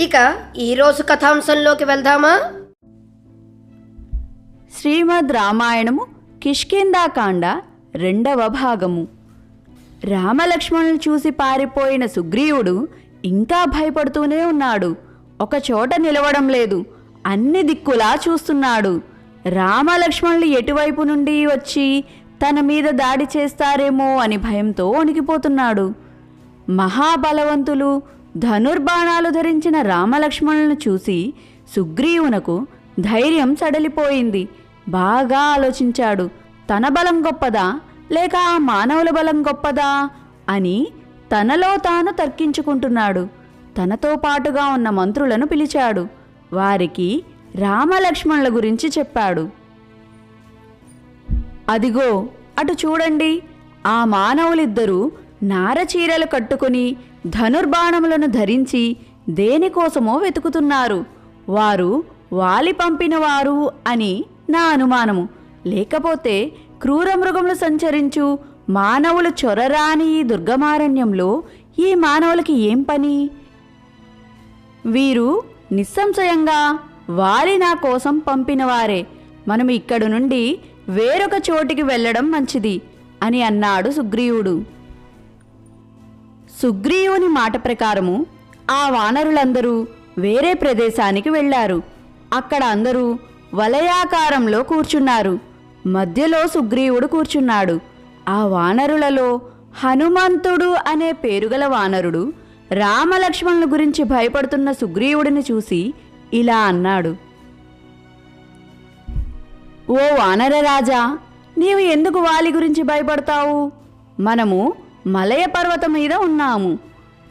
ఇక ఈరోజు కథాంశంలోకి వెళ్దామా? శ్రీమద్ రామాయణము కిష్కిందాకాండ రెండవ భాగము. రామలక్ష్మణులు చూసి పారిపోయిన సుగ్రీవుడు ఇంకా భయపడుతూనే ఉన్నాడు. ఒక చోట నిలవడం లేదు. అన్ని దిక్కులా చూస్తున్నాడు. రామలక్ష్మణులు ఎటువైపు నుండి వచ్చి తన మీద దాడి చేస్తారేమో అని భయంతో వణికిపోతున్నాడు. మహాబలవంతులు ధనుర్బాణాలు ధరించిన రామలక్ష్మణులను చూసి సుగ్రీవునకు ధైర్యం సడలిపోయింది. బాగా ఆలోచించాడు. తన బలం గొప్పదా? లేక ఆ మానవుల బలం గొప్పదా? అని తనలో తాను తర్కించుకుంటున్నాడు. తనతో పాటుగా ఉన్న మంత్రులను పిలిచాడు. వారికి రామలక్ష్మణుల గురించి చెప్పాడు. అదిగో అటు చూడండి. ఆ మానవులిద్దరూ నారచీరలు కట్టుకుని ధనుర్బాణములను ధరించి దేనికోసమో వెతుకుతున్నారు. వారు వాలి పంపినవారు అని నా అనుమానము. లేకపోతే క్రూరమృగములు సంచరించు మానవులు చొరరాని ఈ దుర్గమారణ్యంలో ఈ మానవులకి ఏం పని? వీరు నిస్సంశయంగా వాలి నా కోసం పంపినవారే మనం ఇక్కడి నుండి వేరొక చోటికి వెళ్ళడం మంచిది అని అన్నాడు సుగ్రీవుడు. సుగ్రీవుని మాట ప్రకారము ఆ వానరులందరూ వేరే ప్రదేశానికి వెళ్ళారు. అక్కడ అందరూ వలయాకారంలో కూర్చున్నారు. మధ్యలో సుగ్రీవుడు కూర్చున్నాడు. ఆ వానరులలో హనుమంతుడు అనే పేరుగల వానరుడు రామలక్ష్మణుల గురించి భయపడుతున్న సుగ్రీవుడిని చూసి ఇలా అన్నాడు. ఓ వానరరాజా నీవు ఎందుకు వాలి గురించి భయపడతావు? మనము మలయ పర్వతం మీద ఉన్నాము.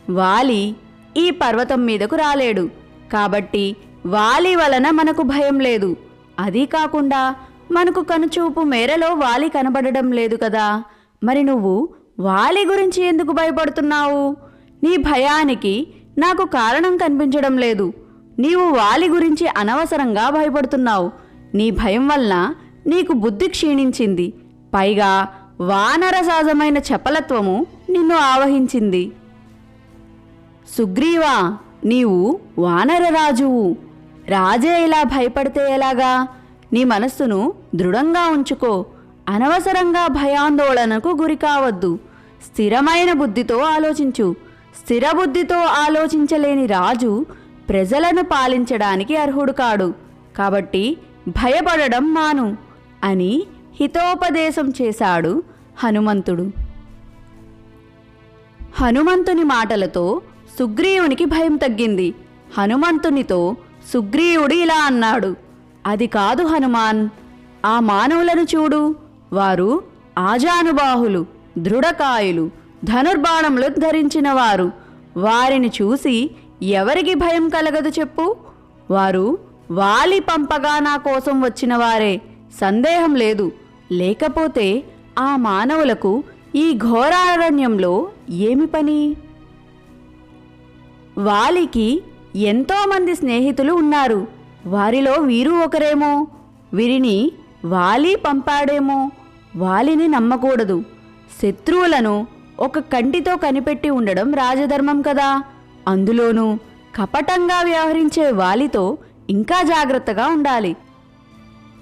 వాలి ఈ పర్వతం మీదకు రాలేడు. కాబట్టి వాలి వలన మనకు భయం లేదు. అదీ కాకుండా మనకు కనుచూపు మేరలో వాలి కనబడడం లేదు కదా. మరి నువ్వు వాలి గురించి ఎందుకు భయపడుతున్నావు? నీ భయానికి నాకు కారణం కనిపించడం లేదు. నీవు వాలి గురించి అనవసరంగా భయపడుతున్నావు. నీ భయం వలన నీకు బుద్ధి క్షీణించింది. పైగా వానర సహజమైన చపలత్వము నిన్ను ఆవహించింది. సుగ్రీవా నీవు వానరరాజువు రాజే ఇలా భయపడితే ఎలాగా? నీ మనస్సును దృఢంగా ఉంచుకో. అనవసరంగా భయాందోళనకు గురి కావద్దు. స్థిరమైన బుద్ధితో ఆలోచించు. స్థిర బుద్ధితో ఆలోచించలేని రాజు ప్రజలను పాలించడానికి అర్హుడు కాడు. కాబట్టి భయపడడం మాను అని హితోపదేశం చేశాడు హనుమంతుడు. హనుమంతుని మాటలతో సుగ్రీవునికి భయం తగ్గింది. హనుమంతునితో సుగ్రీవుడు ఇలా అన్నాడు అది కాదు హనుమాన్ ఆ మానవులను చూడు. వారు ఆజానుబాహులు దృఢకాయులు ధనుర్బాణములు ధరించిన వారు. వారిని చూసి ఎవరికి భయం కలగదు చెప్పు. వారు వాలి పంపగా నా కోసం వచ్చిన వారే. సందేహం లేదు. లేకపోతే ఆ మానవులకు ఈ ఘోరారణ్యంలో ఏమి పని? వాలికి ఎంతోమంది స్నేహితులు ఉన్నారు. వారిలో వీరు ఒకరేమో. వీరిని వాలి పంపాడేమో. వాలిని నమ్మకూడదు. శత్రువులను ఒక కంటితో కనిపెట్టి ఉండడం రాజధర్మం కదా. అందులోనూ కపటంగా వ్యవహరించే వాలితో ఇంకా జాగ్రత్తగా ఉండాలి.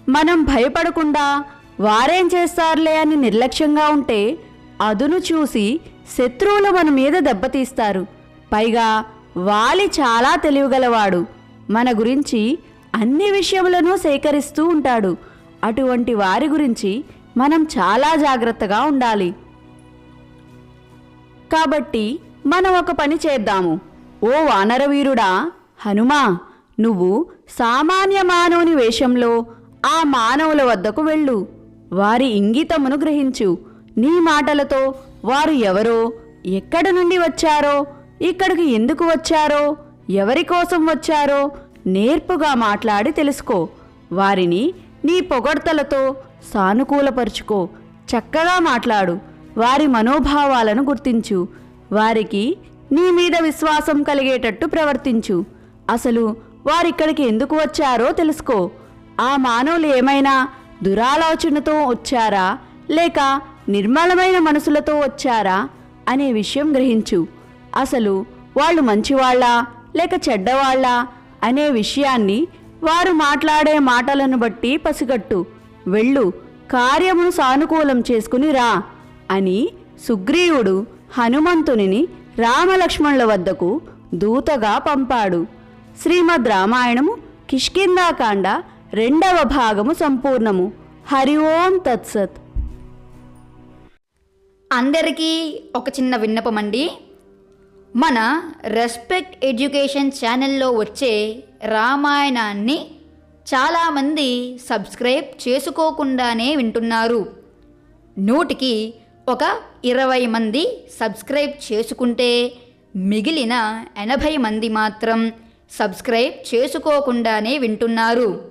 మనం భయపడకుండా వారేం చేస్తారులే అని నిర్లక్ష్యంగా ఉంటే అదును చూసి శత్రువులు మన మీద దెబ్బతీస్తారు. పైగా వాలి చాలా తెలివిగలవాడు. మన గురించి అన్ని విషయములను సేకరిస్తూ ఉంటాడు. అటువంటి వారి గురించి మనం చాలా జాగ్రత్తగా ఉండాలి. కాబట్టి మనం ఒక పని చేద్దాము. ఓ వానరవీరుడా హనుమా నువ్వు సామాన్య మానవుని వేషంలో ఆ మానవుల వద్దకు వెళ్ళు. వారి ఇంగితమును గ్రహించు. నీ మాటలతో వారు ఎవరో ఎక్కడి నుండి వచ్చారో ఇక్కడికి ఎందుకు వచ్చారో ఎవరి కోసం వచ్చారో నేర్పుగా మాట్లాడి తెలుసుకో. వారిని నీ పొగడ్తలతో సానుకూలపరుచుకో. చక్కగా మాట్లాడు. వారి మనోభావాలను గుర్తించు. వారికి నీ మీద విశ్వాసం కలిగేటట్టు ప్రవర్తించు. అసలు వారిక్కడికి ఎందుకు వచ్చారో తెలుసుకో. ఆ మానవులు ఏమైనా దురాలోచనతో వచ్చారా? లేక నిర్మలమైన మనసులతో వచ్చారా? అనే విషయం గ్రహించు. అసలు వాళ్ళు మంచివాళ్ళా? లేక చెడ్డవాళ్ళా? అనే విషయాన్ని వారు మాట్లాడే మాటలను బట్టి పసిగట్టు. వెళ్ళు కార్యమును సానుకూలం చేసుకుని రా అని సుగ్రీవుడు హనుమంతునిని రామలక్ష్మణుల వద్దకు దూతగా పంపాడు. శ్రీమద్ రామాయణము కిష్కిందాకాండ రెండవ భాగము సంపూర్ణము. హరి ఓం తత్సత్. అందరికీ ఒక చిన్న విన్నపం అండి. మన రెస్పెక్ట్ ఎడ్యుకేషన్ ఛానల్లో వచ్చే రామాయణాన్ని చాలామంది సబ్స్క్రైబ్ చేసుకోకుండానే వింటున్నారు. నూటికి ఒక ఇరవై మంది సబ్స్క్రైబ్ చేసుకుంటే మిగిలిన ఎనభై మంది మాత్రం సబ్స్క్రైబ్ చేసుకోకుండానే వింటున్నారు.